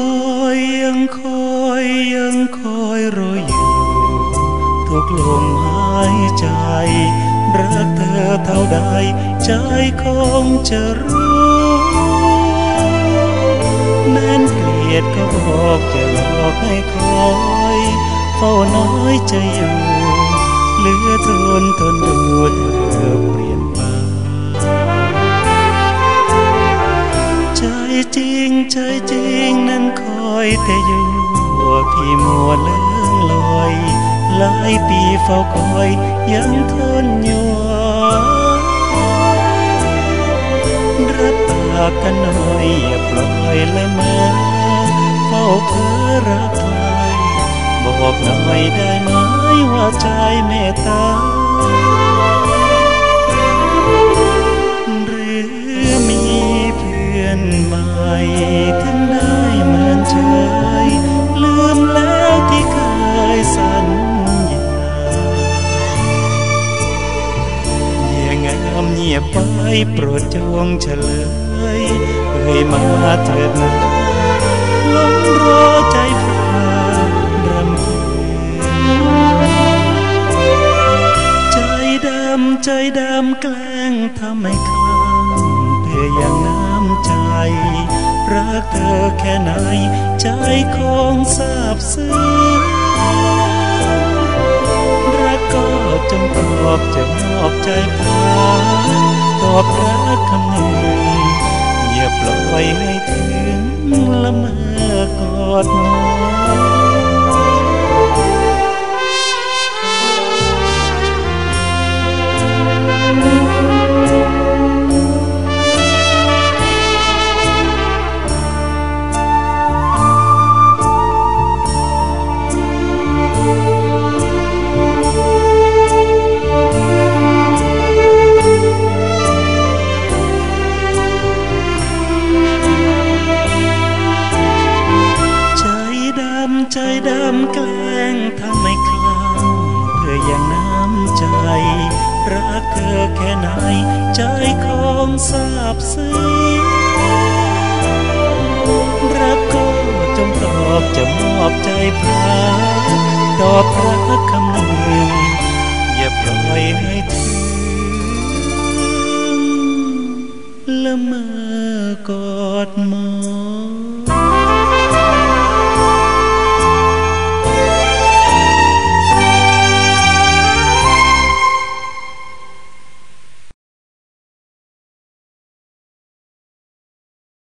อยยังคอยยังคอยรออยู่ ทุกลมหายใจ รักเธอเท่าใด ใจคงจะรู้แม้นเกลียดก็บอกจะหลอกให้คอยเฝ้าน้อยใจอยู่ เหลือทนทนดูเธอ อยแต่อยู่พี่มัวเลื่องลอยหลายปีเฝ้าคอยยังทนอยู่รับปากกันหน่อยอย่าปล่อยละเมอเฝ้าเพ้อรักใครบอกหน่อยได้ไหมว่าใจเมตตา เงียบไปโปรดจงเฉลยเอ่ยมาเถิดนะหลงรอใจพรารำพึงใจดำใจดำแกล้งทำให้คลั่งเพื่ออย่างน้ำใจ รักเธอแค่ไหน ใจคงทราบซึ้งรักก็จงตอบจะมอบใจพาต อบรักคำหนึ่งอย่าปล่อยให้ถึงละเมอ ใจดำแกล้งทำให้คลั่งเพื่ออย่างน้ำใจ รักเธอแค่ไหน ใจคงทราบซึ้งรักก็จงตอบจะมอบใจพาตอบรักคำหนึ่งอย่าปล่อยให้ถึงละเมอกอดมอ